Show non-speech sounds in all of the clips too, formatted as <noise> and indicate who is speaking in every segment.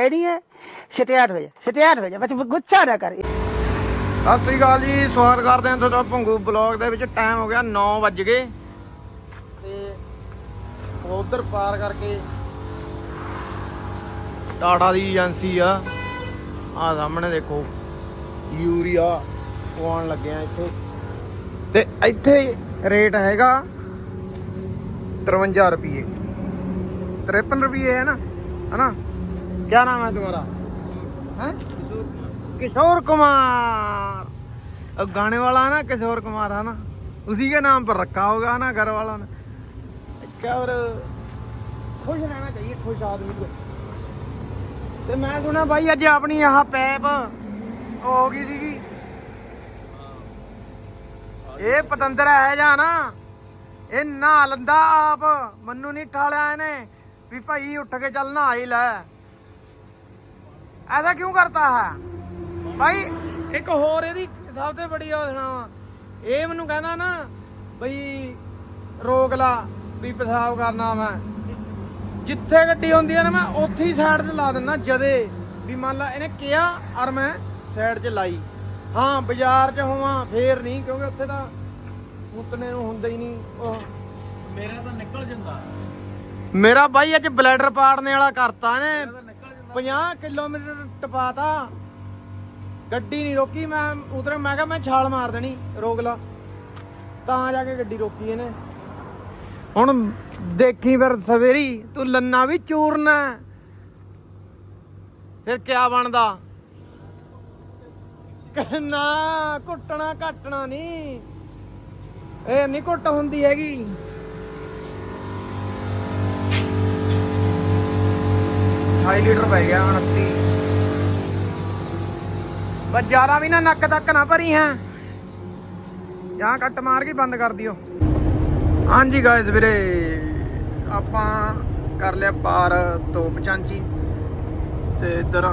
Speaker 1: Ready ਹੈ? Start ਹੋ ਜਾ ਸਟਾਰਟ ਹੋ ਜਾ ਬਸ ਗੁੱਸਾ ਨਾ ਕਰ।
Speaker 2: ਸਤਿ ਸ੍ਰੀ ਅਕਾਲ ਜੀ, ਸਵਾਗਤ ਕਰਦੇ ਹਾਂ ਤੁਹਾਡਾ ਭੰਗੂ ਬਲੌਗ ਦੇ ਵਿੱਚ। ਟਾਈਮ ਹੋ ਗਿਆ 9 ਵੱਜ ਗਏ। ਤੇ ਉਧਰ ਪਾਰ ਕਰਕੇ ਟਾਟਾ ਦੀ ਏਜੰਸੀ ਆ। ਆ ਸਾਹਮਣੇ ਦੇਖੋ, ਯੂਰੀਆ ਪਵਾਉਣ ਲੱਗੇ ਆ ਇੱਥੇ। ਤੇ ਇੱਥੇ ਰੇਟ ਹੈਗਾ 53 ਰੁਪਏ 53 ਰੁਪਏ ਹੈ ਨਾ, ਹਨਾ? ਕੀ ਨਾਮ ਹੈ ਤੁਹਾਡਾ ਹੈ किशोर कुमार अब गाने वाला है ना किशोर कुमार है ना उसी के नाम पर रखा होगा ना घर वाला ने क्या और खुश रहना चाहिए खुश आदमी को ਤੇ ਮੈਂ ਸੁਣਿਆ ਬਾਈ ਅੱਜ ਆਪਣੀ ਆਹ ਪੈਪ ਉਹ ਹੋ ਗਈ ਸੀਗੀ ਇਹ ਪਤੰਦਰ ਹੈ ਜਾਂ ਨਾ ਇਹ ਨਹਾ ਲੰਦਾ ਆਪ ਮੈਨੂੰ ਨਹੀਂ ਠਾਲਿਆ ਇਹਨੇ ਵੀ ਭਾਈ ਉੱਠ ਕੇ ਚੱਲ ਨਹਾ ਹੀ ਲੈ ਐਸਾ ਕਿਉਂ ਕਰਤਾ ਹੈ? ਭਾਈ ਇੱਕ ਹੋਰ ਇਹਦੀ ਸਭ ਤੋਂ ਬੜੀ ਉਹ ਸੁਣਾਵਾ ਇਹ ਮੈਨੂੰ ਕਹਿੰਦਾ ਨਾ ਬਈ ਰੋਕ ਲਾ ਵੀ ਪਿਸ਼ਾਬ ਕਰਨਾ ਮੈਂ। ਜਿੱਥੇ ਗੱਡੀ ਹੁੰਦੀ ਹੈ ਨਾ ਮੈਂ ਉੱਥੇ ਹੀ ਸਾਈਡ ਤੇ ਲਾ ਦਿੰਦਾ ਜਦੇ। ਵੀ ਮੰਨ ਲਾ ਇਹਨੇ ਕਿਹਾ ਔਰ ਮੈਂ ਸਾਈਡ 'ਚ ਲਾਈ। ਹਾਂ ਬਾਜ਼ਾਰ 'ਚ ਹੋਵਾਂ ਫੇਰ ਨਹੀਂ ਕਿਉਂਕਿ ਉੱਥੇ ਤਾਂ ਮੁੱਤਨੇ ਨੂੰ ਹੁੰਦਾ ਹੀ ਨਹੀਂ ਉਹ।
Speaker 3: ਮੇਰਾ ਤਾਂ ਨਿਕਲ ਜਾਂਦਾ।
Speaker 2: ਮੇਰਾ ਬਾਈ ਅੱਜ ਬਲੈਡਰ ਪਾੜਨੇ ਵਾਲਾ ਕਰਤਾ
Speaker 3: ਜਾਂਦਾ
Speaker 2: 50 ਕਿਲੋਮੀਟਰ ਟਪਾਤਾ। ਗੱਡੀ ਨਹੀਂ ਰੋਕੀ, ਮੈਂ ਉਧਰ ਮੈਂ ਕਿਹਾ, ਮੈਂ ਛਾਲ ਮਾਰ ਦੇਣੀ, ਰੋਕ ਲਾ। ਤਾਂ ਜਾ ਕੇ ਗੱਡੀ ਰੋਕੀ ਇਹਨੇ। ਹੁਣ ਦੇਖੀ ਫਿਰ ਸਵੇਰੀ, ਤੂੰ ਲੰਨਾ ਵੀ ਚੂਰਨਾ ਫਿਰ ਕਿਆ ਬਣਦਾ? ਨਾ ਘੁੱਟਣਾ ਘਟਣਾ ਨਹੀਂ। ਇਹ ਨਹੀਂ ਘੁੱਟ ਹੁੰਦੀ ਹੈਗੀ। 28 ਲੀਟਰ ਪੈ ਗਿਆ 29 ਬਸ ਜ਼ਿਆਦਾ ਵੀ ਨਾ ਨੱਕ ਤੱਕ ਨਾ ਭਰੀ ਹੈ। ਜਾਂ ਕੱਟ ਮਾਰ ਕੇ ਬੰਦ ਕਰ ਦਿਓ। ਹਾਂਜੀ ਗਾਇਸ ਵੀਰੇ, ਆਪਾਂ ਕਰ ਲਿਆ ਪਾਰ ਤੋਪ ਚਾਂਚੀ ਤੇ ਇਧਰ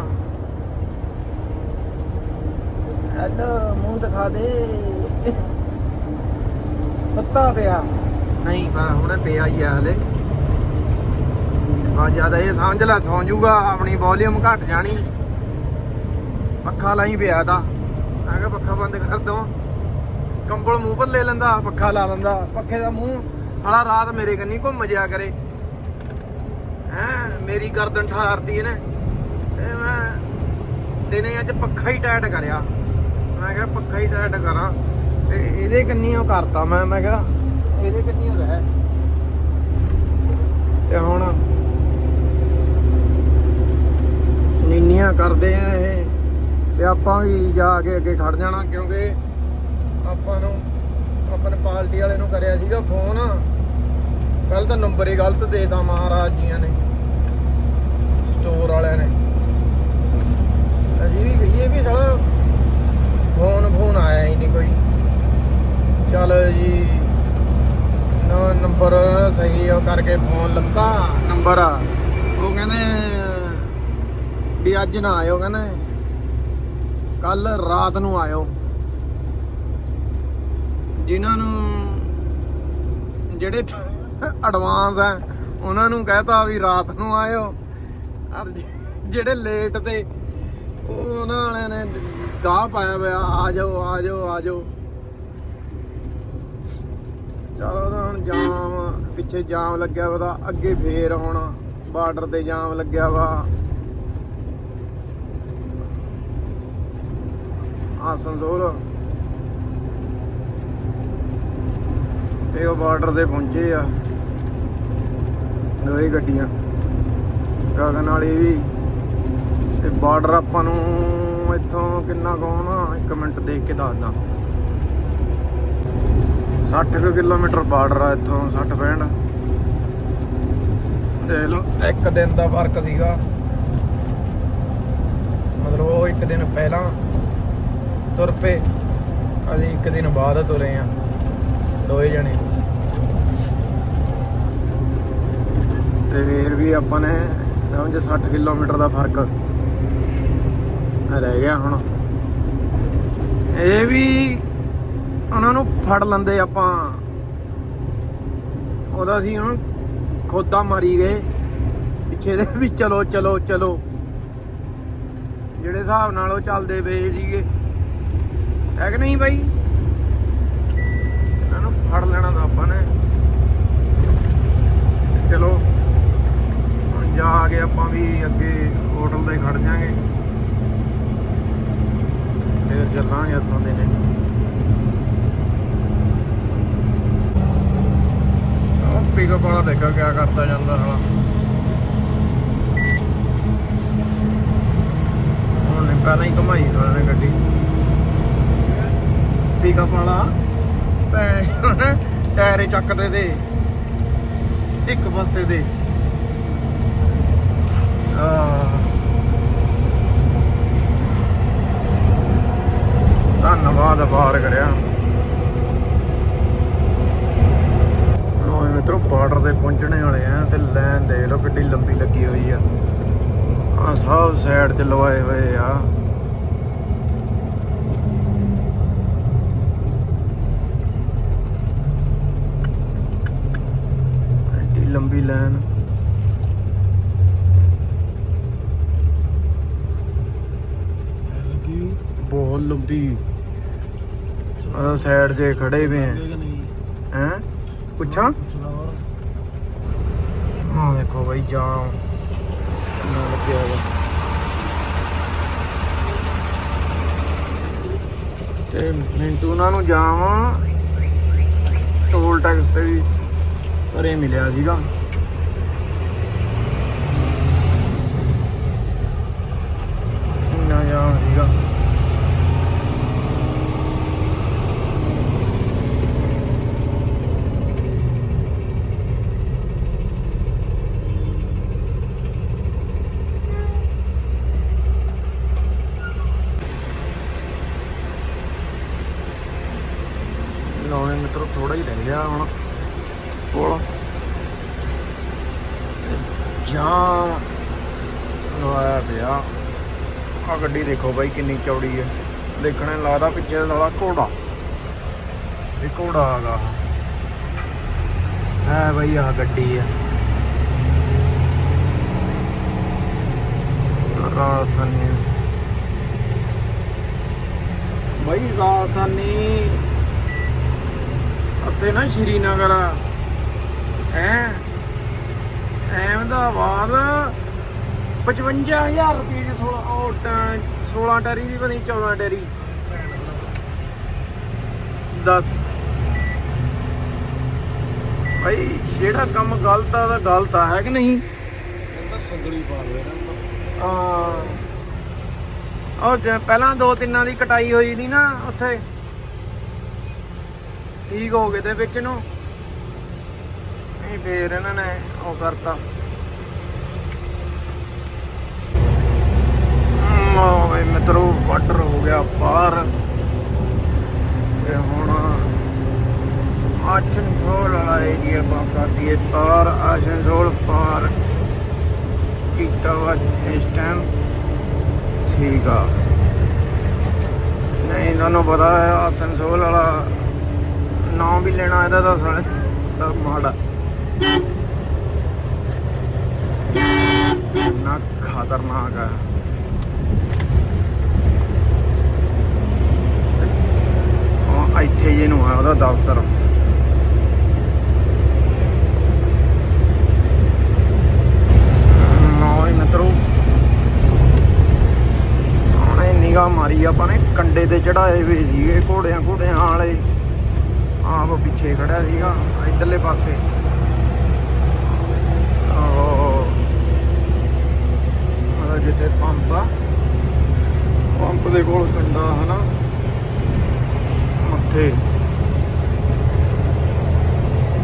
Speaker 2: ਹੈਲੋ, ਮੂੰਹ ਦਿਖਾ ਦੇ। ਪੱਤਾ ਪਿਆ। ਨਹੀਂ, ਪਾ, ਹੁਣੇ ਪਿਆ ਹੀ ਆ ਹਲੇ। ਆ ਜ਼ਿਆਦਾ ਇਹ ਸਮਝ ਲੈ, ਸੌਂ ਜੂਗਾ ਆਪਣੀ ਵੋਲਿਊਮ ਘਟ ਜਾਣੀ। ਪੱਖਾ ਲਾਈ ਪਿਆ ਦਾ ਮੈਂ ਕਿਹਾ ਪੱਖਾ ਬੰਦ ਕਰ ਦੋ। ਕੰਬਲ ਮੂੰਹ ਪਰ ਲੈ ਲੈਂਦਾ, ਪੱਖਾ ਲਾ ਲੈਂਦਾ। ਪੱਖੇ ਦਾ ਮੂੰਹ ਹਾਲਾ ਰਾਤ ਮੇਰੇ ਕੰਨੀ ਘੁੰਮ ਜਿਆ ਕਰੇ। ਹੈ, ਮੇਰੀ ਗਰਦਨ ਠਾਰਤੀ ਇਹਨੇ। ਤੇ ਮੈਂ ਦਿਨੇ ਅੱਜ ਪੱਖਾ ਹੀ ਟਾਈਟ ਕਰਿਆ। ਮੈਂ ਕਿਹਾ ਪੱਖਾ ਹੀ ਟਾਈਟ ਕਰਾਂ। ਤੇ ਇਹਦੇ ਕੰਨੀ ਉਹ ਕਰਤਾ ਮੈਂ ਮੈਂ ਕਿਹਾ ਇਹਦੇ ਕੰਨੀ ਉਹ ਰਹਿ। ਤੇ ਹੁਣ ਨੀਨੀਆਂ ਕਰਦੇ ਆ ਇਹ। ਤੇ ਆਪਾਂ ਵੀ ਜਾ ਕੇ ਅੱਗੇ ਖੜ ਜਾਣਾ ਕਿਉਂਕਿ ਆਪਾਂ ਨੂੰ ਆਪਣੇ ਪਾਰਟੀ ਵਾਲੇ ਨੂੰ ਕਰਿਆ ਸੀਗਾ ਫੋਨ। ਕੱਲ ਤਾਂ ਨੰਬਰ ਹੀ ਗਲਤ ਦੇਤਾ ਮਹਾਰਾਜ ਜੀਆਂ ਨੇ। ਸਟੋਰ ਵਾਲਿਆਂ ਨੇ। ਅਸੀਂ ਵੀ ਕਹੀਏ ਵੀ ਸਾਲਾ ਫੋਨ ਫੋਨ ਆਇਆ ਹੀ ਨਹੀਂ ਕੋਈ। ਚੱਲ ਜੀ ਨੰਬਰ ਸਹੀ ਉਹ ਕਰਕੇ ਫੋਨ ਲੱਤਾ। ਨੰਬਰ ਉਹ ਕਹਿੰਦੇ ਵੀ ਅੱਜ ਨਾ ਆਇਓ, ਕਹਿੰਦੇ ਕੱਲ ਰਾਤ ਨੂੰ ਆਇਓ। ਜਿਨ੍ਹਾਂ ਨੂੰ ਜਿਹੜੇ ਐਡਵਾਂਸ ਆ, ਉਹਨਾਂ ਨੂੰ ਕਹਤਾ ਵੀ ਰਾਤ ਨੂੰ ਆਇਓ। ਜਿਹੜੇ ਲੇਟ ਤੇ, ਉਹ ਉਹਨਾਂ ਵਾਲਿਆਂ ਨੇ ਗਾਹ ਪਾਇਆ ਹੋਇਆ, ਆ ਜਾਓ ਆ ਜਾਓ ਆ ਜਾਓ। ਚਲੋ ਹੁਣ ਜਾਮ ਪਿੱਛੇ ਜਾਮ ਲੱਗਿਆ ਵਾ ਤਾਂ ਅੱਗੇ ਫੇਰ ਹੁਣ ਬਾਰਡਰ ਤੇ ਜਾਮ ਲੱਗਿਆ ਵਾ। ਆਸਨਸੋਲ ਤੇ ਉਹ ਬਾਰਡਰ ਤੇ ਪਹੁੰਚੇ ਆ। ਦੋਏ ਗੱਡੀਆਂ। ਗਗਨ ਵਾਲੀ ਵੀ। ਤੇ ਬਾਰਡਰ ਆਪਾਂ ਨੂੰ ਇੱਥੋਂ ਕਿੰਨਾ ਕਹੋਣਾ ਇੱਕ ਮਿੰਟ ਦੇਖ ਕੇ ਦੱਸਦਾ 60 ਕੁ ਕਿਲੋਮੀਟਰ ਬਾਰਡਰ ਆ ਇੱਥੋਂ 60 65 ਦੇਖ ਲਓ, ਇੱਕ ਦਿਨ ਦਾ ਫ਼ਰਕ ਸੀਗਾ। ਮਤਲਬ ਉਹ ਇੱਕ ਦਿਨ ਪਹਿਲਾਂ ਤੁਰ ਪਏ। ਅਸੀਂ ਇੱਕ ਦਿਨ ਬਾਅਦ ਤੁਰੇ ਆ। ਦੋਏ ਜਣੇ। ਤੇ ਫੇਰ ਵੀ ਆਪਾਂ ਨੇ ਸਮਝ 60 ਕਿਲੋਮੀਟਰ ਦਾ ਫ਼ਰਕ ਰਹਿ ਗਿਆ ਹੁਣ। ਇਹ ਵੀ ਉਹਨਾਂ ਨੂੰ ਫੜ ਲੈਂਦੇ ਆਪਾਂ। ਉਹਦਾ ਸੀ ਉਹਨੂੰ ਖੋਦਾ ਮਾਰੀ ਗਏ। ਪਿੱਛੇ ਦੇ ਵੀ ਚਲੋ ਚਲੋ ਚਲੋ। ਜਿਹੜੇ ਹਿਸਾਬ ਨਾਲ ਉਹ ਚੱਲਦੇ ਪਏ ਸੀਗੇ। ਹੈ ਕਿ ਨਹੀਂ ਬਾਈ? ਇਹਨਾਂ ਨੂੰ ਫੜ ਲੈਣਾ ਤਾਂ ਆਪਾਂ ਨੇ। ਚਲੋ, ਹੁਣ ਜਾ ਕੇ ਆਪਾਂ ਵੀ ਅੱਗੇ ਹੋਟਲ ਤੇ ਖੜ ਜਾਾਂਗੇ। ਫੇਰ ਚੱਲਾਂਗੇ ਇੱਥੋਂ ਦੇ ਨੇ ਉਹ ਪਿਕਅਪ ਵਾਲਾ ਦੇਖਾ ਕਿਆ ਕਰਦਾ ਜਾਂਦਾ ਸਾਲਾ। ਉਹਨੇ ਪਹਿਲਾਂ ਹੀ ਘਮਾਈ ਉਹਨਾਂ ਨੇ ਗੱਡੀ। ਪਿਕਅਪ ਵਾਲਾ। ਪੈ ਟਾਇਰੇ ਚੱਕਦੇ ਦੇ। ਇੱਕ ਪਾਸੇ ਦੇ। ਆਹ। ਧੰਨਵਾਦ ਬਾਹਰ ਕਰਿਆ। ਲੋ ਮਿੱਤਰੋ ਬਾਰਡਰ ਤੇ ਪਹੁੰਚਣੇ ਵਾਲੇ ਆ ਤੇ ਲਾਈਨ ਦੇਖ ਲਓ ਕਿੱਡੀ ਲੰਬੀ ਲੱਗੀ ਹੋਈ ਆ। ਆ ਸਭ ਸਾਈਡ ਤੇ ਲਵਾਏ ਹੋਏ ਆ।
Speaker 3: ਲੱਗੀ
Speaker 2: ਬਹੁਤ ਲੰਬੀ। ਆ ਸਾਈਡ 'ਤੇ ਖੜੇ ਵੀ ਆ।
Speaker 3: ਨਹੀਂ?
Speaker 2: ਹੈ? ਪੁੱਛਾਂ? ਹਾਂ ਦੇਖੋ ਬਾਈ ਜਾਮ। ਕਿੰਨਾ ਲੱਗਿਆ ਵਾ। ਤੇ ਮਿੰਟੂ ਉਹਨਾਂ ਨੂੰ ਜਾਮ ਟੋਲ ਟੈਕਸ ਤੇ ਵੀ ਪਰੇ ਮਿਲਿਆ ਸੀਗਾ ਇੰਨਾ ਜਾਮ ਸੀਗਾ ਲਾਉਣੇ ਮਿੱਤਰੋ ਥੋੜਾ ਹੀ ਰਹਿ ਗਿਆ ਹੁਣ ਕੋਲ ਜਾਮ ਲਵਾਇਆ ਪਿਆ ਆ ਗੱਡੀ ਦੇਖੋ ਬਾਈ ਕਿੰਨੀ ਚੌੜੀ ਹੈ। ਦੇਖਣੇ ਲੱਗਦਾ ਪਿੱਛੇ ਵਾਲਾ ਘੋੜਾ। ਇਹ ਘੋੜਾ ਆਗਾ ਹੈ ਬਾਈ ਆ ਗੱਡੀ ਹੈ। ਰਾਜਧਾਨੀ। ਬਾਈ ਰਾਜਧਾਨੀ ਅਤੇ ਨਾ ਸ਼੍ਰੀਨਗਰ। ਹੈ? ਅਹਿਮਦਾਬਾਦ। 55000 ਰੁਪਏ ਦੀ 16 16 ਟੈਰੀ ਦੀ ਬਣੀ 14 ਟੈਰੀ। 10 ਭਾਈ, ਜਿਹੜਾ ਕੰਮ ਗਲਤ ਆ, ਉਹਦਾ ਗਲਤ ਆ, ਹੈ ਕਿ ਨਹੀਂ?
Speaker 3: ਕਹਿੰਦਾ ਸੰਗਲੀ ਪਾ ਦੇ ਨਾ
Speaker 2: ਉਹ ਪਹਿਲਾਂ ਦੋ ਤਿੰਨਾਂ ਦੀ ਕਟਾਈ ਹੋਈ ਦੀ ਨਾ ਉੱਥੇ। ਠੀਕ ਹੋ ਗਏ ਤੇ ਵਿੱਚ ਨੂੰ। ਨਹੀਂ, ਫੇਰ ਇਹਨਾਂ ਨੇ ਉਹ ਕਰਤਾ। ਮੋ ਵੇ ਮਿੱਤਰੋ ਵਾਟਰ ਹੋ ਗਿਆ ਪਾਰ ਤੇ ਹੁਣ ਆਚਨਸੋਲ ਵਾਲਾ ਏਰੀਆ ਬਾਕਾ ਦੀ ਪਾਰ ਆਚਨਸੋਲ ਪਾਰ ਕੀਤਾ ਵਾ ਇਸ ਟਾਈਮ ਠੀਕ ਆ। ਨਹੀਂ ਤੁਹਾਨੂੰ ਪਤਾ ਹੈ, ਆਸਨਸੋਲ ਵਾਲਾ ਨਾਮ ਵੀ ਲੈਣਾ ਇਹਦਾ ਤਾਂ ਸਾਲੇ ਤਾਂ ਮਾੜਾ। ਨਾ ਖਤਰਨਾਕ ਆ ਉਹ ਇੱਥੇ ਜੇ ਨੂੰ ਆ ਉਹਦਾ ਦਫ਼ਤਰ। ਨੌ ਮਿੱਤਰੋ। ਉਹਨੇ ਨਿਗਾਹ ਮਾਰੀ ਆਪਾਂ ਨੇ, ਕੰਡੇ ਤੇ ਚੜਾਏ ਵੇ ਸੀਗੇ, ਘੋੜਿਆਂ ਘੋੜਿਆਂ ਵਾਲੇ। ਆਪ ਪਿੱਛੇ ਖੜਿਆ ਸੀਗਾ, ਇਧਰਲੇ ਪਾਸੇ। ਜਿੱਥੇ ਪੰਪ ਆ, ਪੰਪ ਦੇ ਕੋਲ ਕੰਡਾ, ਹਨਾ। ਉੱਥੇ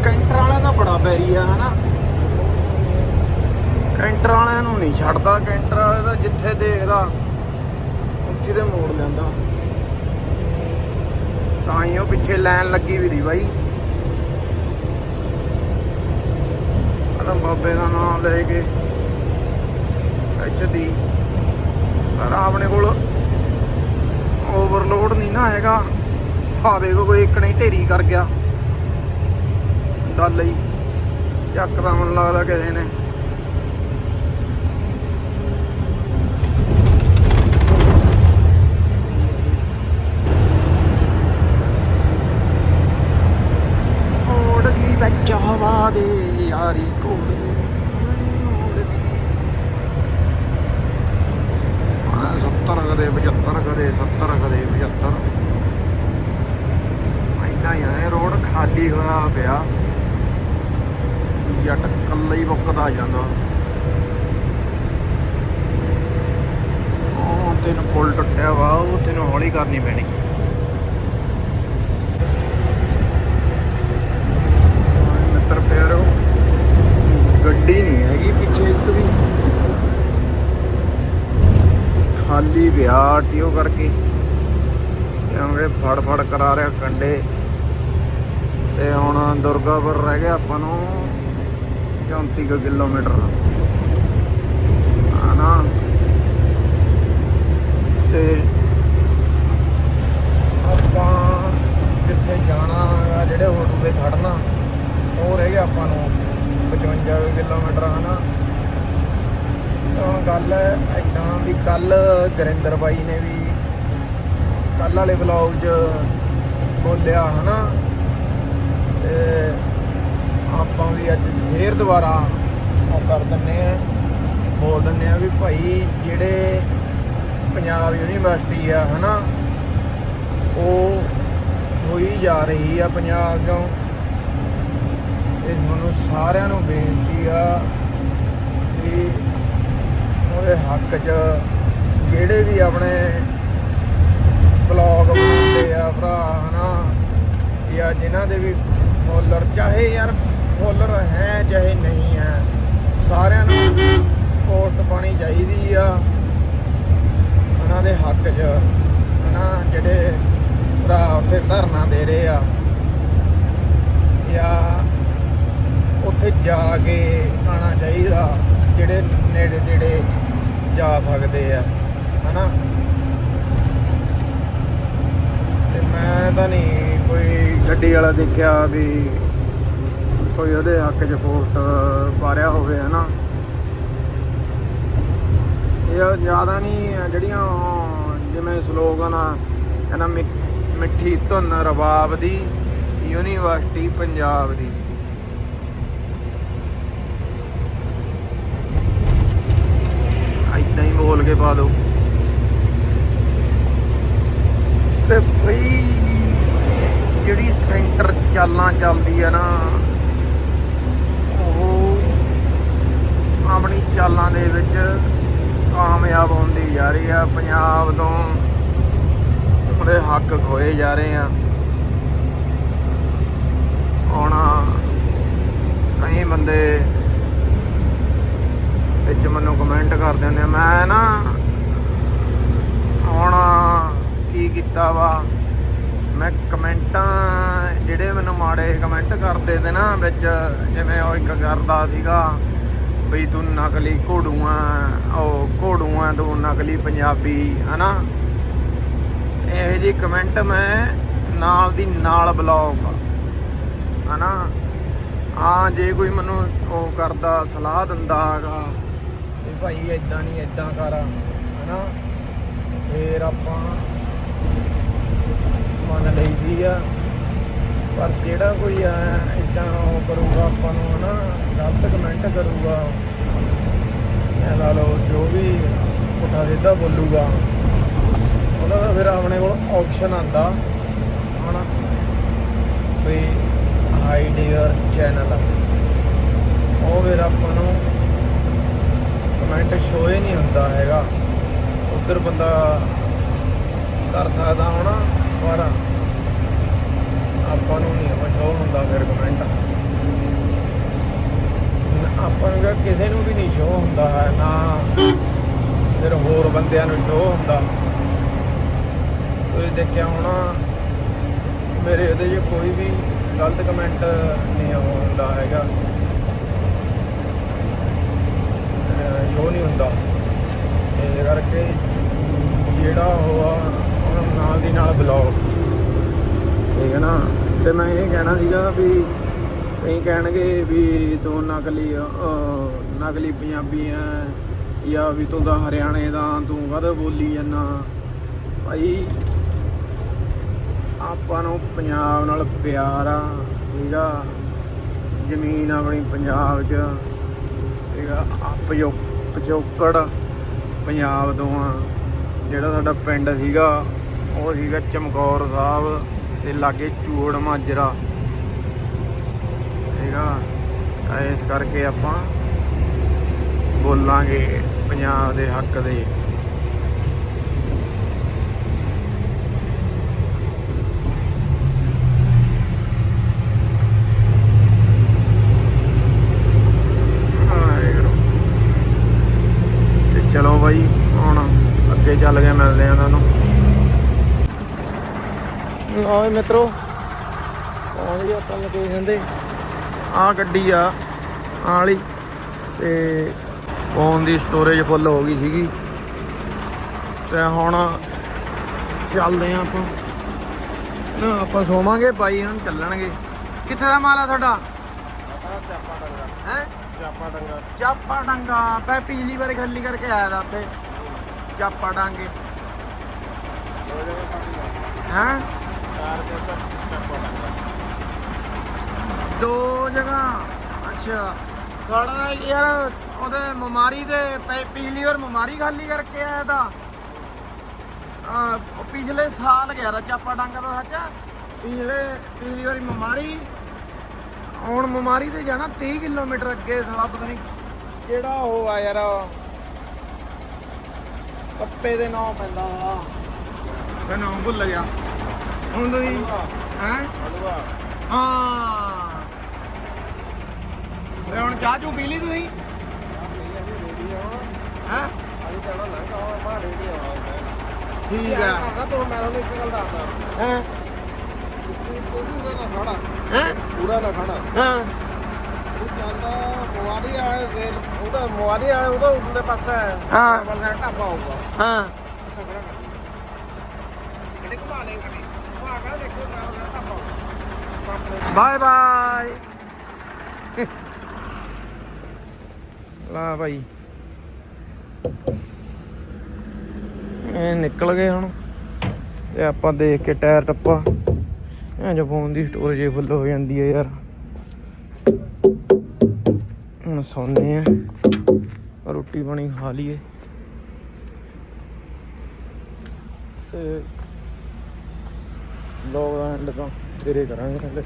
Speaker 2: ਕੈਂਟਰ ਵਾਲਾ ਤਾਂ ਬੜਾ ਬੈਰੀ ਆ, ਹਨਾ? ਕੈਂਟਰ ਵਾਲਿਆਂ ਨੂੰ ਨਹੀਂ ਛੱਡਦਾ। ਕੈਂਟਰ ਵਾਲੇ ਦਾ ਜਿੱਥੇ ਦੇਖਦਾ, ਉੱਥੇ ਦੇ ਮੋੜ ਲੈਂਦਾ। ਤਾਂ ਹੀ ਉਹ ਪਿੱਛੇ ਲਾਈਨ ਲੱਗੀ ਵੀ ਦੀ ਬਾਈ। ਆਹ ਬਾਬੇ ਦਾ ਨਾਮ ਲੈ ਕੇ ਇੱਥੇ ਦੀ। ਪਰ ਆਪਣੇ ਕੋਲ ਓਵਰਲੋਡ ਨਹੀਂ ਨਾ ਹੈਗਾ। ਆ ਦੇ ਕੋਈ ਇੱਕ ਨਹੀਂ, ਢੇਰੀ ਕਰ ਗਿਆ। ਡੱਲ ਹੀ। ਚੱਕ ਦਾ ਮਨ ਲੱਗਦਾ ਕਿਸੇ ਨੇ। ਜਵਾ ਯਾਰੀ ਕੋਲ ਆ 70 ਕਦੇ 75 ਕਦੇ 70 ਕਦੇ 75 ਖਾਲੀ ਹੋਇਆ ਪਿਆ। ਜੱਟ ਕੱਲਾ ਹੀ ਮੁੱਕਦਾ ਜਾਂਦਾ। ਉਹ ਤੈਨੂੰ ਪੁਲ ਟੁੱਟਿਆ ਵਾ, ਉਹ ਤੈਨੂੰ ਹੌਲੀ ਕਰਨੀ ਪੈਣੀ। ਮਿੱਤਰ ਪਿਆਰੋ, ਗੱਡੀ ਨਹੀਂ ਹੈਗੀ ਪਿੱਛੇ ਇੱਕ ਵੀ। ਖਾਲੀ ਪਿਆ ਟਿਓ ਕਰਕੇ। ਕਿਉਂਕਿ ਫੜ ਫੜ ਕਰਾ ਰਿਹਾ ਕੰਡੇ। ਤੇ ਹੁਣ ਦੁਰਗਾਪੁਰ ਰਹਿ ਗਿਆ ਆਪਾਂ ਨੂੰ 34 ਕੁ ਕਿਲੋਮੀਟਰ। ਆਣਾ ਤੇ ਆਪਾਂ ਜਿੱਥੇ ਜਾਣਾ ਜਿਹੜੇ ਹੋਟਲ ਤੇ ਖੜਨਾ ਉਹ ਰਹਿ ਗਿਆ ਆਪਾਂ ਨੂੰ 55 ਕੁ ਕਿਲੋਮੀਟਰ, ਹਨਾ। ਤੇ ਹੁਣ ਗੱਲ ਹੈ ਐਦਾਂ ਵੀ ਕੱਲ ਗੁਰਿੰਦਰ ਬਾਈ ਨੇ ਵੀ ਕੱਲ ਵਾਲੇ ਵਲੌਗ 'ਚ ਬੋਲਿਆ, ਹਨਾ ਤੇ ਆਪਾਂ ਵੀ ਅੱਜ ਫੇਰ ਦੁਬਾਰਾ ਉਹ ਕਰ ਦਿੰਨੇ ਆ। ਬੋਲ ਦਿੰਨੇ ਆ ਵੀ ਭਾਈ ਜਿਹੜੇ ਪੰਜਾਬ ਯੂਨੀਵਰਸਿਟੀ ਆ, ਹਨਾ, ਉਹ ਹੋਈ ਜਾ ਰਹੀ ਆ ਪੰਜਾਬ ਤੋਂ ਇਹ ਤੁਹਾਨੂੰ ਸਾਰਿਆਂ ਨੂੰ ਬੇਨਤੀ ਆ ਕਿ ਉਹਦੇ ਹੱਕ 'ਚ ਜਿਹੜੇ ਵੀ ਆਪਣੇ ਬਲੌਗ ਬਣਾਉਂਦੇ ਆ ਭਰਾ, ਹਨਾ, ਜਾਂ ਜਿਨ੍ਹਾਂ ਦੇ ਵੀ ਫੋਲੋਅਰ ਚਾਹੇ ਯਾਰ ਫੋਲੋਅਰ ਹੈ ਚਾਹੇ ਨਹੀਂ ਹੈ, ਸਾਰਿਆਂ ਨੂੰ ਪੋਸਟ ਪਾਣੀ ਚਾਹੀਦੀ ਆ। ਉਹਨਾਂ ਦੇ ਹੱਕ 'ਚ ਹਨਾ, ਜਿਹੜੇ ਭਰਾ ਉੱਥੇ ਧਰਨਾ ਦੇ ਰਹੇ ਆ ਜਾਂ ਉੱਥੇ ਜਾ ਕੇ ਆਣਾ ਚਾਹੀਦਾ, ਜਿਹੜੇ ਨੇੜੇ ਤੇੜੇ ਜਾ ਸਕਦੇ ਆ, ਹਨਾ। ਤੇ ਮੈਂ ਤਾਂ ਨਹੀਂ ਗੱਡੀ ਵਾਲਾ ਦੇਖਿਆ ਵੀ ਕੋਈ ਉਹਦੇ ਹੱਕ 'ਚ ਪੋਸਟ ਪਾਰਿਆ ਹੋਵੇ, ਹਨਾ। ਇਹ ਜ਼ਿਆਦਾ ਨਹੀਂ, ਜਿਹੜੀਆਂ ਜਿਵੇਂ ਸਲੋਗਨ ਆ, ਕਹਿੰਦਾ ਮਿੱਠੀ ਧੁਨ ਰਬਾਬ ਦੀ, ਯੂਨੀਵਰਸਿਟੀ ਪੰਜਾਬ ਦੀ। ਏਦਾਂ ਹੀ ਬੋਲ ਕੇ ਪਾ ਦਿਓ ਤੇ ਬਈ ਜਿਹੜੀ ਸੈਂਟਰ ਚਾਲਾਂ ਚੱਲਦੀ ਆ ਨਾ, ਉਹ ਆਪਣੀ ਚਾਲਾਂ ਦੇ ਵਿੱਚ ਕਾਮਯਾਬ ਹੁੰਦੀ ਜਾ ਰਹੀ ਆ, ਪੰਜਾਬ ਤੋਂ ਉਹਦੇ ਹੱਕ ਖੋਏ ਜਾ ਰਹੇ ਆ। ਹੁਣ ਕਈ ਬੰਦੇ ਵਿੱਚ ਮੈਨੂੰ ਕਮੈਂਟ ਕਰਦੇ ਹੁੰਦੇ ਮੈਂ ਨਾ ਹੁਣ ਕੀ ਕੀਤਾ ਵਾ? ਮੈਂ ਕਮੈਂਟਾਂ, ਜਿਹੜੇ ਮੈਨੂੰ ਮਾੜੇ ਕਮੈਂਟ ਕਰਦੇ ਤੇ ਨਾ ਵਿੱਚ, ਜਿਵੇਂ ਉਹ ਇੱਕ ਕਰਦਾ ਸੀਗਾ ਬਈ ਤੂੰ ਨਕਲੀ ਘੋੜੂਆਂ, ਉਹ ਘੋੜੂਆਂ ਤੂੰ ਨਕਲੀ ਪੰਜਾਬੀ, ਹਨਾ? ਇਹੋ ਜਿਹੇ ਕਮੈਂਟ ਮੈਂ ਨਾਲ ਦੀ ਨਾਲ ਬਲੌਗ, ਹਨਾ? ਆ ਜੇ ਕੋਈ ਮੈਨੂੰ ਉਹ ਕਰਦਾ, ਸਲਾਹ ਦਿੰਦਾ ਹੈਗਾ, ਵੀ ਭਾਈ ਇਦਾਂ ਨਹੀਂ ਇਦਾਂ ਕਰ, ਹਨਾ? ਫੇਰ ਆਪਾਂ ਮੰਨ ਲਈਦੀ ਆ। ਪਰ ਜਿਹੜਾ ਕੋਈ ਆ ਇਦਾਂ ਉਹ ਕਰੂਗਾ ਆਪਾਂ ਨੂੰ ਹਨਾ, ਗਲਤ ਕਮੈਂਟ ਕਰੂਗਾ। ਇਹ ਲਾ ਲਓ, ਜੋ ਵੀ ਪੁੱਠਾ ਸਿੱਧਾ ਬੋਲੂਗਾ। ਉਹਨਾਂ ਦਾ ਫਿਰ ਆਪਣੇ ਕੋਲ ਆਪਸ਼ਨ ਆਂਦਾ, ਹਨਾ। ਵੀ ਹਾਈ ਡੀਅਰ ਚੈਨਲ ਉਹ ਫਿਰ ਆਪਾਂ ਨੂੰ ਕਮੈਂਟ ਸ਼ੋ ਹੀ ਨਹੀਂ ਹੁੰਦਾ ਹੈਗਾ। ਉਧਰ ਬੰਦਾ ਕਰ ਸਕਦਾ ਹੋਣਾ। ਪਰ ਆਪਾਂ ਨੂੰ ਨਹੀਂ ਆਪਾਂ ਹੁੰਦਾ ਫਿਰ ਕਮੈਂਟ ਆਪਾਂ ਨੂੰ ਕਿਸੇ ਨੂੰ ਵੀ ਨਹੀਂ ਸ਼ੋ ਹੁੰਦਾ ਹੈ ਨਾ ਫਿਰ ਹੋਰ ਬੰਦਿਆਂ ਨੂੰ ਸ਼ੋ ਹੁੰਦਾ। ਤੁਸੀਂ ਦੇਖਿਆ ਹੋਣਾ, ਮੇਰੇ ਉਹਦੇ 'ਚ ਕੋਈ ਵੀ ਗਲਤ ਕਮੈਂਟ ਨਹੀਂ ਹੁੰਦਾ ਹੈਗਾ। ਸ਼ੋ ਨਹੀਂ ਹੁੰਦਾ। ਇਹ ਕਰਕੇ ਜਿਹੜਾ ਉਹ ਆ ਉਹਨੂੰ ਨਾਲ ਦੀ ਨਾਲ ਬਲੌਗ ਠੀਕ ਹੈ ਨਾ? ਤੇ ਮੈਂ ਇਹ ਕਹਿਣਾ ਸੀਗਾ ਵੀ ਕਈ ਕਹਿਣਗੇ ਵੀ ਤੂੰ ਨਕਲੀ ਨਕਲੀ ਪੰਜਾਬੀ ਆ ਜਾਂ ਵੀ ਤੂੰ ਤਾਂ ਹਰਿਆਣੇ ਦਾ, ਤੂੰ ਕਦ ਬੋਲੀ ਜਾਂਦਾ? ਭਾਈ, ਆਪਾਂ ਨੂੰ ਪੰਜਾਬ ਨਾਲ ਪਿਆਰ ਆ, ਠੀਕ ਆ? ਜ਼ਮੀਨ ਆਪਣੀ ਪੰਜਾਬ 'ਚ, ਠੀਕ ਆ? ਪਜੋ, ਪਜੋਕੜ ਪੰਜਾਬ ਤੋਂ ਆ, ਜਿਹੜਾ ਸਾਡਾ ਪਿੰਡ ਸੀਗਾ। ਉਹ ਸੀਗਾ ਚਮਕੌਰ ਸਾਹਿਬ ਤੇ ਲਾਗੇ ਚੂੜ ਮਾਜਰਾ। ਹੈਗਾ ਇਸ ਕਰਕੇ ਆਪਾਂ ਬੋਲਾਂਗੇ ਪੰਜਾਬ ਦੇ ਹੱਕ ਦੇ। ਚਲੋ ਬਾਈ, ਹੁਣ ਅੱਗੇ ਚੱਲ ਕੇ ਮਿਲਦੇ ਆ ਤੁਹਾਨੂੰ ਮਿੱਤਰੋ। ਪਹੁੰਚ ਗਏ ਆਪਾਂ ਲੋਕੇਸ਼ਨ ਤੇ। ਆ ਗੱਡੀ ਆ, ਆਹ ਤੇ ਫੋਨ ਦੀ ਸਟੋਰੇਜ ਫੁੱਲ ਹੋ ਗਈ ਸੀਗੀ। ਤੇ ਹੁਣ ਚੱਲਦੇ ਆ ਆਪਾਂ। ਨਾ, ਆਪਾਂ ਸੋਵਾਂਗੇ, ਬਾਈ ਹੁਣ ਚੱਲਣਗੇ। ਕਿੱਥੇ ਦਾ ਮਾਲ ਆ ਤੁਹਾਡਾ? ਹੈ?
Speaker 3: ਚਾਪਾ ਡੰਗਾ
Speaker 2: ਚਾਪਾ ਡੰਗਾ। ਮੈਂ ਪਿਛਲੀ ਵਾਰ ਖਾਲੀ ਕਰਕੇ ਆਇਆ ਦਾ ਉੱਥੇ। ਚਾਪਾ ਡਾਂਗੇ। ਹਾਂ?
Speaker 3: ਦੋ
Speaker 2: ਜਗ੍ਹਾ। ਅੱਛਾ। ਤੁਹਾਡਾ ਯਾਰ, ਉਹਦੇ ਮਮਾਰੀ ਦੇ ਪੈ- ਪਿਛਲੀ ਵਾਰ ਮਮਾਰੀ ਖਾਲੀ ਕਰਕੇ ਆਇਆ ਤਾਂ। ਆ, ਪਿਛਲੇ ਸਾਲ ਗਿਆ ਦਾ ਚਾਪਾ ਡਾਂਗਾ ਦਾ ਸੱਚ ਪਿਛਲੇ, ਪਿਛਲੀ ਵਾਰੀ ਮਮਾਰੀ। ਹੁਣ ਮਮਾਰੀ ਤੇ ਜਾਣਾ 30 ਕਿਲੋਮੀਟਰ ਅੱਗੇ ਸਾਲਾ, ਪਤਾ ਨਹੀਂ ਕਿਹੜਾ ਉਹ ਆ ਯਾਰ। ਪੱਪੇ ਦੇ ਨਾਂ ਪੈਂਦਾ ਵਾ। ਮੈਂ ਨਾਮ ਭੁੱਲ ਗਿਆ। ਹੁਣ ਤੁਸੀਂ, ਹੈਂ?
Speaker 3: ਹਲਵਾ
Speaker 2: ਹਾਂ। ਤੇ ਹੁਣ ਚਾਹ ਚੂ ਪੀ ਲਈ ਤੁਸੀਂ? ਹੈਂ?
Speaker 3: ਅਸੀਂ ਜਾਣਾ ਲੰਘਾ ਮਾ ਰੇਡੀ ਆਉਂਦਾ
Speaker 2: ਠੀਕ ਆ।
Speaker 3: ਕਰਦਾ ਤੂੰ ਮੈਂ ਤੁਹਾਨੂੰ ਇੱਕ ਗੱਲ ਦੱਸਦਾ
Speaker 2: ਹੈਂ?
Speaker 3: ਪੂਰਾ ਨਾ ਖੜਾ
Speaker 2: ਹੈਂ?
Speaker 3: ਪੂਰਾ ਨਾ ਖੜਾ
Speaker 2: ਹਾਂ।
Speaker 3: ਉਹ ਚੱਲਦਾ ਮੁਆਦੀ ਵਾਲੇ ਰੇਲ ਉਹਦਾ ਮੁਆਦੀ ਵਾਲੇ ਉਹਦਾ ਉਸਦੇ ਪਾਸੇ
Speaker 2: ਹਾਂ।
Speaker 3: ਬਲਦਾ ਢਾਬਾ ਹੋਊਗਾ
Speaker 2: ਹਾਂ
Speaker 3: ਉੱਥੇ ਖੜਾ ਕਰ ਗੱਡੀ ਘੁਮਾ ਲੈ ਗੱਡੀ ਘੁਮਾ ਕੇ ਦੇਖੋ ਮੈਂ ਉਹਦਾ ਢਾਬਾ ਹੋਊਗਾ
Speaker 2: ਬਾਏ ਬਾਏ। ਲਾ ਭਾਈ। ਇਹ ਨਿਕਲ ਗਏ ਹੁਣ। ਤੇ ਆਪਾਂ ਦੇਖ ਕੇ ਟਾਇਰ ਟੱਪਾ। ਇਹ ਜੋ ਫੋਨ ਦੀ ਸਟੋਰੇਜ ਫੁੱਲ ਹੋ ਜਾਂਦੀ ਹੈ ਯਾਰ। ਹੁਣ ਸੌਂਦੇ ਆ ਰੋਟੀ ਪਾਣੀ ਖਾ ਲਈਏ। ਤੇ ਲੋਗ ਦਾ ਐਂਡ ਤਾਂ ਤੇਰੇ ਕਰਾਂਗੇ ਹਲੇ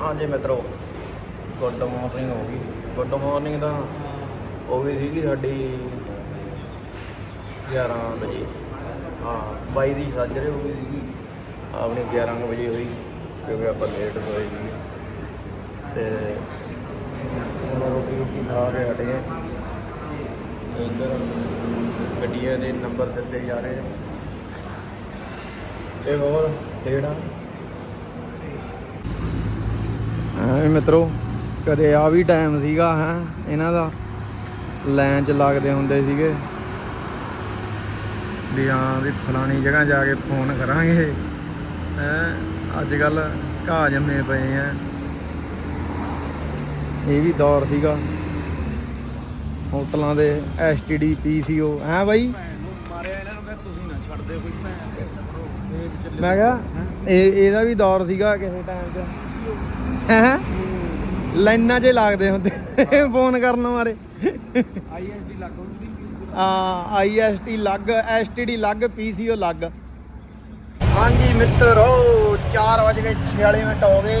Speaker 2: ਹਾਂਜੀ ਮਿੱਤਰੋ ਗੁੱਡ ਮਾਰਨਿੰਗ ਹੋ ਗਈ। ਗੁੱਡ ਮਾਰਨਿੰਗ ਤਾਂ ਹੋ ਗਈ ਸੀਗੀ ਸਾਡੀ 11 ਵਜੇ। ਹਾਂ 22 ਦੀ ਸਾਜਰੇ ਹੋ ਗਈ ਸੀਗੀ। ਆਪਣੀ 11 ਕੁ ਵਜੇ ਹੋਈ, ਕਿਉਂਕਿ ਆਪਾਂ ਲੇਟ ਹੋਏ ਸੀ ਤੇ ਹੁਣ ਰੋਟੀ ਰੋਟੀ ਖਾ ਕੇ ਹਟੇ ਆ। ਤੇ ਇੱਧਰ ਗੱਡੀਆਂ ਦੇ ਨੰਬਰ ਦਿੱਤੇ ਜਾ ਰਹੇ ਆ। ਤੇ ਹੋਰ ਡੇੜਾ ਐ ਮਿੱਤਰੋ, ਕਦੇ ਆ ਵੀ ਟਾਈਮ ਸੀਗਾ, ਹੈ, ਇਹਨਾਂ ਦਾ। ਲਾਈਨ 'ਚ ਲੱਗਦੇ ਹੁੰਦੇ ਸੀਗੇ। ਵੀ ਹਾਂ ਵੀ ਫਲਾਣੀ ਜਗ੍ਹਾ ਜਾ ਕੇ ਫੋਨ ਕਰਾਂਗੇ। ਹੈ, ਅੱਜ ਕੱਲ ਘਾਹ ਜੰਮੇ ਪਏ ਆ। ਇਹ ਵੀ ਦੌਰ ਸੀਗਾ। ਹੋਟਲਾਂ ਦੇ ਐਸਟੀਡੀ ਪੀਸੀਓ ਹੈ ਬਾਈ
Speaker 3: ਮਾਰਿਆ ਇਹਨਾਂ ਨੂੰ ਕਹਿੰਦਾ ਤੁਸੀਂ ਨਾ ਛੱਡਦੇ ਕੋਈ ਭੈਣ
Speaker 2: ਮੈਂ ਕਿਹਾ, ਇਹ, ਇਹਦਾ ਵੀ ਦੌਰ ਸੀਗਾ ਕਿਸੇ ਟਾਈਮ 'ਚ ਹੈ ਲਾਈਨਾਂ 'ਚ ਲੱਗਦੇ ਹੁੰਦੇ, ਫੋਨ ਕਰਨ ਮਾਰੇ।
Speaker 3: ਆਈਐਸਡੀ ਲੱਗ ਹੁੰਦੀ
Speaker 2: ਆ ਆਈਐਸਟੀ ਲੱਗ ਐਸਟੀਡੀ ਲੱਗ ਪੀਸੀਓ ਲੱਗ। ਹਾਂਜੀ ਮਿੱਤਰੋ 4 ਵਜ ਕੇ 46 ਮਿੰਟ ਹੋ ਗਏ।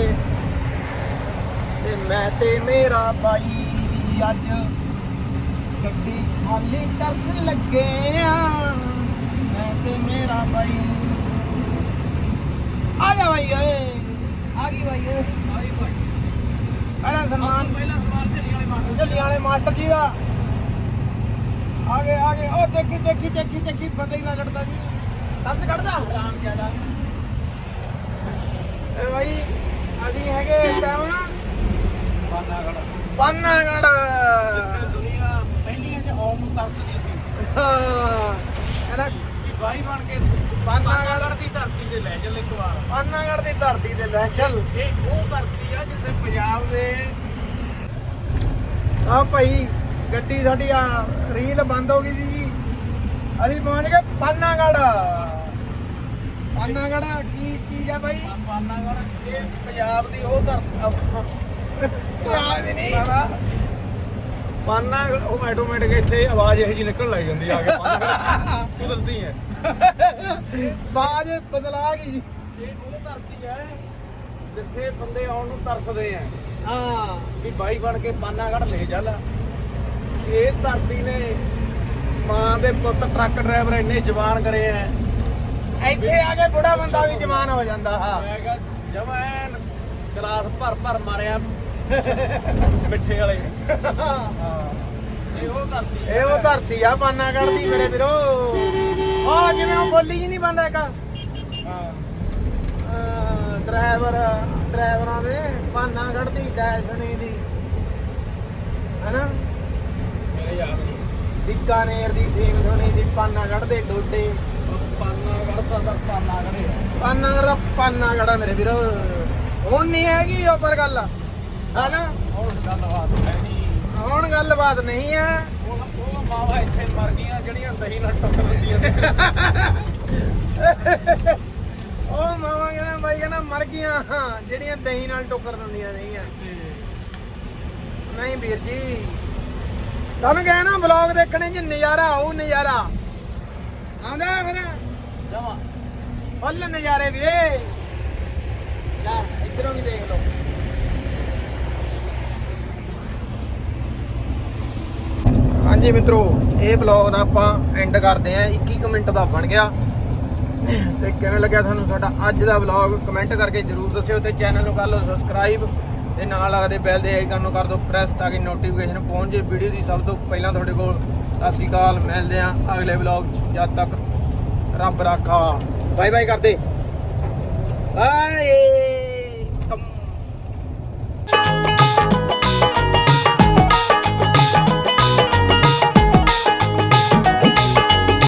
Speaker 2: ਤੇ ਮੈਂ ਤੇ ਮੇਰਾ ਬਾਈ ਅੱਜ ਗੱਡੀ ਖਾਲੀ ਤਰਸ ਲੱਗੇ ਆ। ਮੈਂ ਤੇ ਮੇਰਾ ਬਾਈ ਆ ਜਾ ਬਾਈ ਓਏ। ਆ ਗਈ ਬਾਈ ਓਏ। ਪਹਿਲਾ ਸਨਮਾਨ।
Speaker 3: ਪਹਿਲਾਂ ਵਾਲੇ ਮਾਰ
Speaker 2: ਝੱਲੀ ਵਾਲੇ ਮਾਸਟਰ ਜੀ ਦਾ। ਆ ਗਏ ਆ ਗਏ। ਉਹ ਦੇਖੀ ਦੇਖੀ ਦੇਖੀ ਦੇਖੀ ਬੰਦੇ ਹੀ ਨਾ ਕੱਢਦਾ ਜੀ। ਦੰਦ ਕੱਢਦਾ। ਆਰਾਮ ਜ਼ਿਆਦਾ। ਏ ਭਾਈ ਅਸੀਂ ਹੈਗੇ ਟਾਈਮ ਪਾਨਾਗੜ।
Speaker 3: ਦੁਨੀਆ ਪਹਿਲੀਆਂ ਚ ਆਉਣ ਨੂੰ ਤਰਸਦੀ ਸੀ।
Speaker 2: ਹਾਂ। ਇਹਦਾ
Speaker 3: ਕਿ ਬਾਈ ਬਣ ਕੇ
Speaker 2: ਬਾਨਾਗੜ
Speaker 3: ਬਾਨਾਗੜ ਦੀ ਧਰਤੀ ਤੇ ਲੈ ਚੱਲ ਇੱਕ ਵਾਰ।
Speaker 2: ਪਾਨਾਗੜ ਦੀ ਧਰਤੀ ਤੇ ਲੈ ਚੱਲ।
Speaker 3: ਇਹ ਉਹ ਧਰਤੀ ਆ ਜਿੱਥੇ ਪੰਜਾਬ ਦੇ
Speaker 2: ਆ ਭਾਈ ਗੱਡੀ ਸਾਡੀ ਆ ਰੀਲ ਬੰਦ ਹੋ ਗਈ ਸੀ ਜੀ। ਅਸੀਂ ਪਹੁੰਚ ਗਏ ਪਾਨਾਗੜ। ਪਾਨਾਗੜ ਕੀ ਚੀਜ਼ ਆ ਬਾਈ
Speaker 3: ਪਾਨਾਗੜ ਇਹ ਪੰਜਾਬ ਦੀ ਉਹ ਧਰ
Speaker 2: ਯਾਦ ਹੀ ਨਹੀਂ
Speaker 3: ਪਾਨਾ ਉਹ ਆਟੋਮੈਟਿਕ ਇੱਥੇ ਆਵਾਜ਼ ਇਹੋ ਜੀ ਨਿਕਲਣ ਲੱਗ ਜਾਂਦੀ ਆ ਕੇ ਪਾਨਾ ਕੁਦਰਤੀ ਹੈ।
Speaker 2: ਬਾਜ ਬਦਲਾ ਗਈ ਜੀ।
Speaker 3: ਇਹ ਉਹ ਧਰਤੀ ਹੈ ਜਿੱਥੇ ਬੰਦੇ ਆਉਣ ਨੂੰ ਤਰਸਦੇ ਆ।
Speaker 2: ਹਾਂ।
Speaker 3: ਵੀ ਬਾਈ ਬਣ ਕੇ ਪਾਨਾਗੜ ਲੈ ਚੱਲ। ਇਹ ਧਰਤੀ ਨੇ ਮਾਂ ਦੇ ਪੁੱਤ ਟਰੱਕ ਡਰਾਈਵਰ ਇੰਨੇ ਜਵਾਨ ਕਰੇ ਆ।
Speaker 2: ਇੱਥੇ ਆ ਕੇ ਬੁੜਾ ਬੰਦਾ ਵੀ ਜਵਾਨ ਹੋ ਜਾਂਦਾ ਹਾਂ।
Speaker 3: ਮੈਂ ਕਿਹਾ ਜਮੈਨ ਗਲਾਸ ਭਰ ਭਰ ਮਾਰਿਆ। ਮਿੱਠੇ ਵਾਲੇ। ਹਾਂ ਇਹ ਉਹ ਧਰਤੀ ਹੈ
Speaker 2: ਇਹ ਉਹ ਧਰਤੀ ਆ ਪਾਨਾਗੜ ਦੀ ਮੇਰੇ ਵੀਰੋ। ਆ ਜਿਵੇਂ ਉਹ ਬੋਲੀ ਜੀ ਨਹੀਂ ਬੰਦਾ ਇੱਕ।
Speaker 3: ਹਾਂ।
Speaker 2: ਡਰਾਈਵਰ ਡਰਾਈਵਰਾਂ ਦੇ ਪਾਨਾਗੜ ਦੀ ਡੈਸ਼ਣੀ ਦੀ। ਹੈਨਾ? ਬੀਕਾਨੇਰ ਦੀ ਫੇਮ ਸੁਣੀ ਦੀ ਪਾਨਾਗੜ ਦੇ ਡੋਡੇ।
Speaker 3: ਪਾਨਾਗੜ ਤਾਂ ਤਾਂ ਪਾਨਾਗੜ ਹੀ ਹੈ
Speaker 2: ਪਾਨਾਗੜ ਦਾ ਪਾਨਾਗੜ ਆ ਮੇਰੇ ਵੀਰੋ। ਹੁਣ ਨਹੀਂ ਹੈਗੀ ਉਹ ਪਰ ਗੱਲ। ਹੈਨਾ?
Speaker 3: ਹੋਰ ਗੱਲਬਾਤ ਹੈ ਨਹੀਂ
Speaker 2: ਹੁਣ ਗੱਲਬਾਤ ਨਹੀਂ ਹੈ। <laughs>
Speaker 3: ਉਹ ਉਹ ਮਾਵਾ ਇੱਥੇ ਮਰ ਗਈਆਂ ਜਿਹੜੀਆਂ ਦਹੀਂ ਨਾਲ ਟੱਕਰ ਦਿੰਦੀਆਂ ਨੇ
Speaker 2: ਉਹ ਮਾਵਾ ਕਹਿੰਦਾ ਬਾਈ ਕਹਿੰਦਾ ਮਰ ਗਈਆਂ। ਹਾਂ, ਜਿਹੜੀਆਂ ਦਹੀਂ ਨਾਲ ਟੋਕਰ ਦਿੰਦੀਆਂ ਨਹੀਂਆਂ ਨਹੀਂ ਵੀਰ ਜੀ। ਤੁਹਾਨੂੰ ਕਹਿ ਨਾ ਵਲੌਗ ਦੇਖਣੇ 'ਚ ਨਜ਼ਾਰਾ ਆਊ ਨਜ਼ਾਰਾ। ਆਉਂਦਾ ਫਿਰ?
Speaker 3: ਜਮਾ
Speaker 2: ਫੁੱਲ ਨਜ਼ਾਰੇ ਵੀਰੇ। ਲੈ ਇਧਰੋਂ ਵੀ ਦੇਖ ਲਓ। ਹਾਂਜੀ ਮਿੱਤਰੋ, ਇਹ ਵਲੌਗ ਦਾ ਆਪਾਂ ਐਂਡ ਕਰਦੇ ਆਂ 21 ਕੁ ਮਿੰਟ ਦਾ ਬਣ ਗਿਆ। ਤੇ ਕਿਵੇਂ ਲੱਗਿਆ ਤੁਹਾਨੂੰ ਸਾਡਾ ਅੱਜ ਦਾ ਵਲੌਗ ਕਮੈਂਟ ਕਰਕੇ ਜਰੂਰ ਦੱਸਿਓ ਤੇ ਚੈਨਲ ਨੂੰ ਕਰ ਲਓ ਸਬਸਕ੍ਰਾਈਬ ਤੇ ਨਾਲ ਲੱਗਦੇ ਬੈਲ ਦੇ ਆਈਕਨ ਨੂੰ ਕਰ ਦਿਓ ਪ੍ਰੈਸ ਤਾਂ ਕਿ ਨੋਟੀਫਿਕੇਸ਼ਨ ਪਹੁੰਚ ਜੇ। ਵੀਡੀਓ ਦੀ ਸਭ ਤੋਂ ਪਹਿਲਾਂ ਤੁਹਾਡੇ ਕੋਲ ਸਤਿ ਸ਼੍ਰੀ ਅਕਾਲ, ਮਿਲਦੇ ਆਂ ਅਗਲੇ ਵਲੌਗ 'ਚ। ਜਦ ਤੱਕ ਰੱਬ ਰਾਖਾ। ਬਾਏ ਬਾਏ ਕਰਦੇ। ਬਾਏ